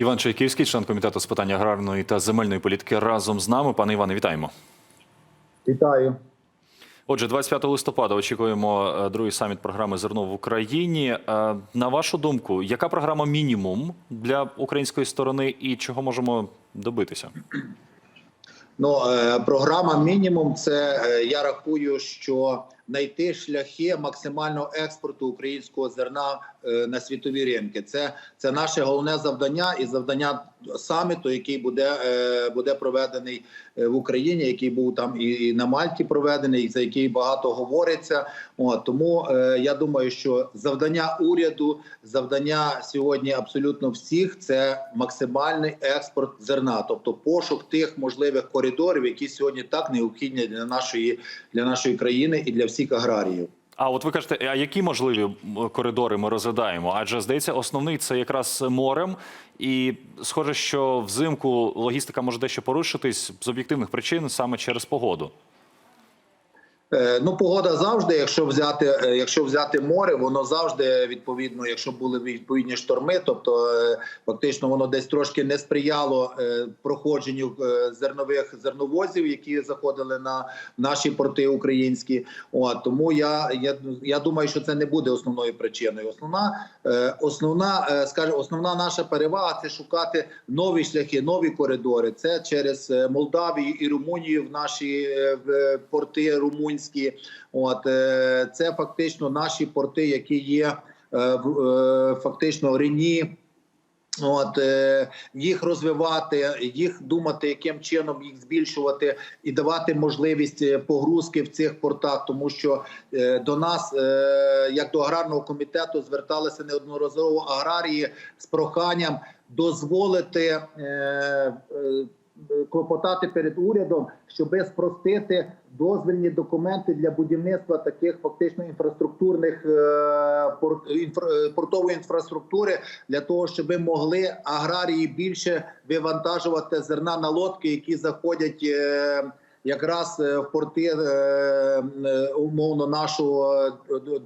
Іван Чайківський, член комітету з питань аграрної та земельної політики, разом з нами. Пане Іване, вітаємо. Вітаю. Отже, 25 листопада очікуємо е, другий саміт програми Зерно в Україні. Е, На вашу думку, яка програма мінімум для української сторони і чого можемо добитися? Ну е, програма мінімум. Це я рахую, що знайти шляхи максимального експорту українського зерна е, на світові ринки. Це, це наше головне завдання і завдання саміту, який буде, е, буде проведений е, в Україні, який був там і, на Мальті проведений, і за який багато говориться. От тому я думаю, що завдання уряду, завдання сьогодні абсолютно всіх це максимальний експорт зерна, тобто пошук тих можливих коридорів, які сьогодні так необхідні для нашої для нашої країни і для всіх аграріїв. А от ви кажете, а які можливі коридори ми розглядаємо? Адже здається, основний це якраз морем, і схоже, що взимку логістика може дещо порушитись з об'єктивних причин саме через погоду. Е, Ну, погода завжди, якщо взяти, е, якщо взяти море, воно завжди відповідно, якщо були відповідні шторми, тобто е, фактично воно десь трошки не сприяло проходженню зернових зерновозів, які заходили на наші порти українські. От тому я, я, я думаю, що це не буде основною причиною. Основна, основна, скажімо, основна наша перевага це шукати нові шляхи, нові коридори. Це через Молдавію і Румунію в наші е, в порти. От е, це фактично наші порти, які є е, в- е, фактично рені. От їх розвивати, їх думати, яким чином їх збільшувати і давати можливість погрузки в цих портах, тому що до нас, як до аграрного комітету, зверталися неодноразово аграрії з проханням дозволити клопотати перед урядом, щоби спростити дозвільні документи для будівництва таких фактично інфраструктурних е, е, портової інфраструктури для того, щоб могли аграрії більше вивантажувати зерна на лодки, які заходять. е, Якраз в порти умовно нашого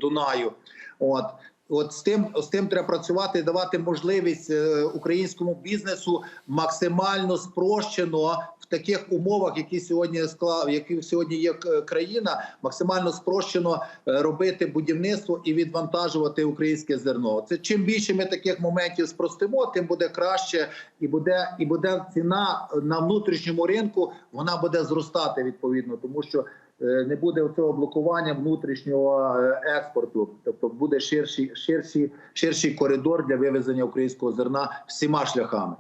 Дунаю, от от з тим з тим треба працювати і давати можливість е, українському бізнесу максимально спрощено в таких умовах, які сьогодні склав, які сьогодні є е, країна, максимально спрощено е, робити будівництво і відвантажувати українське зерно. Це чим більше ми таких моментів спростимо, тим буде краще, і буде і буде ціна на внутрішньому ринку. Вона буде зростати відповідно, тому що не буде цього блокування внутрішнього е, експорту, тобто буде ширший, ширший, ширший коридор для вивезення українського зерна всіма шляхами.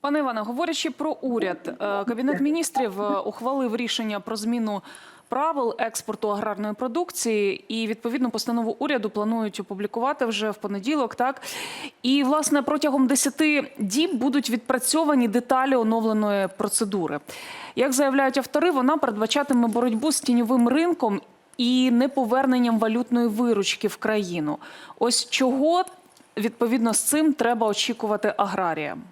Пане Іване, говорячи про уряд, е, кабінет міністрів е, ухвалив рішення про зміну правил експорту аграрної продукції, і відповідну постанову уряду планують опублікувати вже в понеділок. Так і власне протягом 10 діб будуть відпрацьовані деталі оновленої процедури. Як заявляють автори, вона передбачатиме боротьбу з тіньовим ринком і неповерненням валютної виручки в країну. Ось чого відповідно з цим треба очікувати аграріям.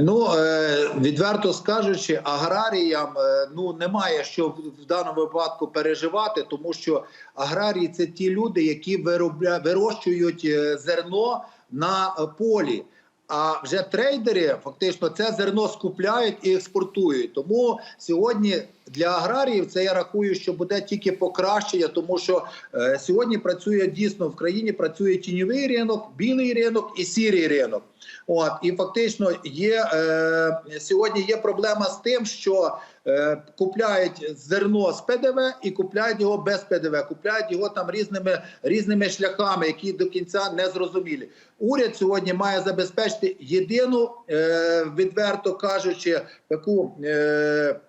Ну е, відверто скажучи, аграріям е, ну немає що в даному випадку переживати, тому що аграрії це ті люди, які виробля вирощують е, зерно на полі. А вже трейдери фактично це зерно скупляють і експортують. Тому сьогодні для аграріїв це я рахую, що буде тільки покращення, тому що е, сьогодні працює дійсно в країні. Працює тіньовий ринок, білий ринок і сірий ринок. От і фактично є е, сьогодні. Є проблема з тим, що е, купляють зерно з ПДВ і купляють його без ПДВ, купляють його там різними різними шляхами, які до кінця не зрозумілі. Уряд сьогодні має забезпечити єдину, е, відверто кажучи, таку. Е,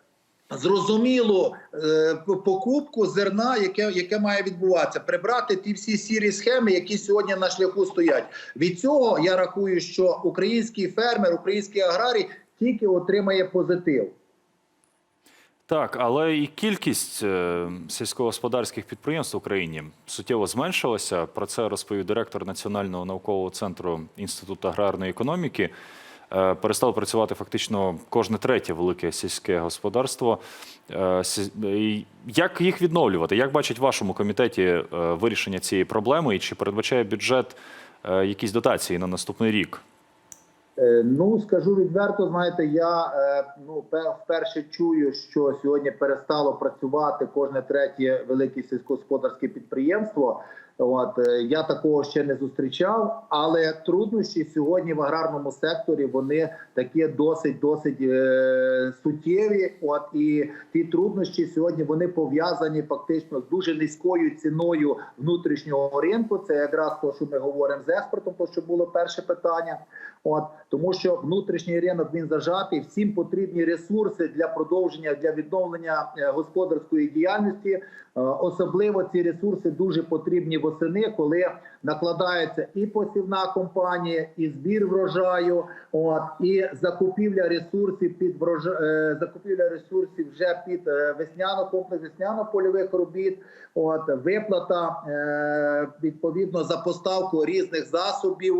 Зрозумілу е, покупку зерна, яке яке має відбуватися, прибрати ті всі сірі схеми, які сьогодні на шляху стоять. Від цього я рахую, що український фермер, український аграрій тільки отримає позитив. Так, але і кількість е, сільськогосподарських підприємств в Україні суттєво зменшилася. Про це розповів директор Національного наукового центру Інституту аграрної економіки. Е, Перестало працювати фактично кожне третє велике сільське господарство. Е, і Як їх відновлювати? Як бачить в вашому комітеті е, вирішення цієї проблеми? І чи передбачає бюджет е, якісь дотації на наступний рік? Е, Ну скажу відверто, знаєте, я е, ну вперше чую, що сьогодні перестало працювати кожне третє велике сільськогосподарське підприємство. От е, я такого ще не зустрічав, але труднощі сьогодні в аграрному секторі вони такі досить досить е, суттєві. От і ті труднощі сьогодні вони пов'язані фактично з дуже низькою ціною внутрішнього ринку. Це якраз то, що ми говоримо з експортом, то що було перше питання. От тому, що внутрішній ринок він зажатий, всім потрібні ресурси для продовження для відновлення е, господарської діяльності. Е, Особливо ці ресурси дуже потрібні восени, коли накладається і посівна компанія, і збір врожаю, от і закупівля ресурсів під врожа... е, закупівля ресурсів вже під е, весняно комплекс весняно-польових робіт. От виплата е, відповідно за поставку різних засобів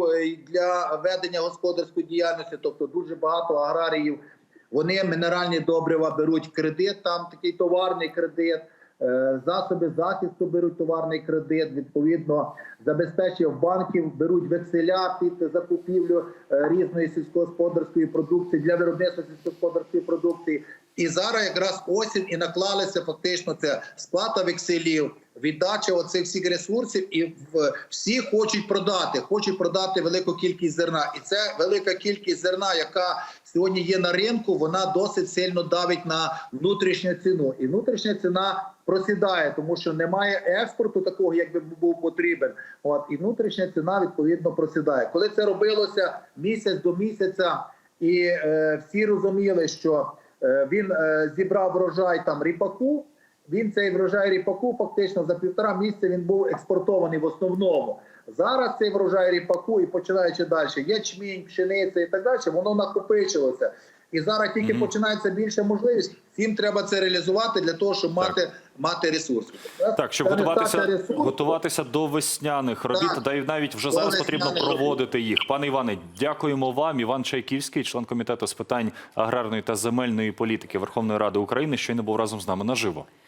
для ведення господарської діяльності, тобто дуже багато аграріїв. Вони мінеральні добрива беруть кредит, там такий товарний кредит. Е, Засоби захисту беруть товарний кредит. Відповідно, забезпечив банків беруть векселя під закупівлю е, різної сільськогосподарської продукції для виробництва сільськогосподарської продукції. І зараз якраз осінь і наклалися фактично це сплата векселів, віддача оцих всіх ресурсів, і всі хочуть продати, хочуть продати велику кількість зерна. І це велика кількість зерна, яка сьогодні є на ринку. Вона досить сильно давить на внутрішню ціну, і внутрішня ціна просідає, тому що немає експорту такого, як би був потрібен. От і внутрішня ціна відповідно просідає. Коли це робилося місяць до місяця, і е, всі розуміли, що е, він е, зібрав врожай там ріпаку. Він цей врожай ріпаку фактично за півтора місяця він був експортований в основному. Зараз цей врожай ріпаку і починаючи далі, ячмінь, пшениця і так далі, воно накопичилося. І зараз тільки Мгм. починається більша можливість. Всім треба це реалізувати для того, щоб мати, мати ресурси. Так, щоб готуватися, готуватися до весняних робіт, Так. та й навіть вже До зараз потрібно весняних робіт. проводити їх. Пане Іване, дякуємо вам. Іван Чайківський, член комітету з питань аграрної та земельної політики Верховної Ради України, щойно був разом з нами наживо.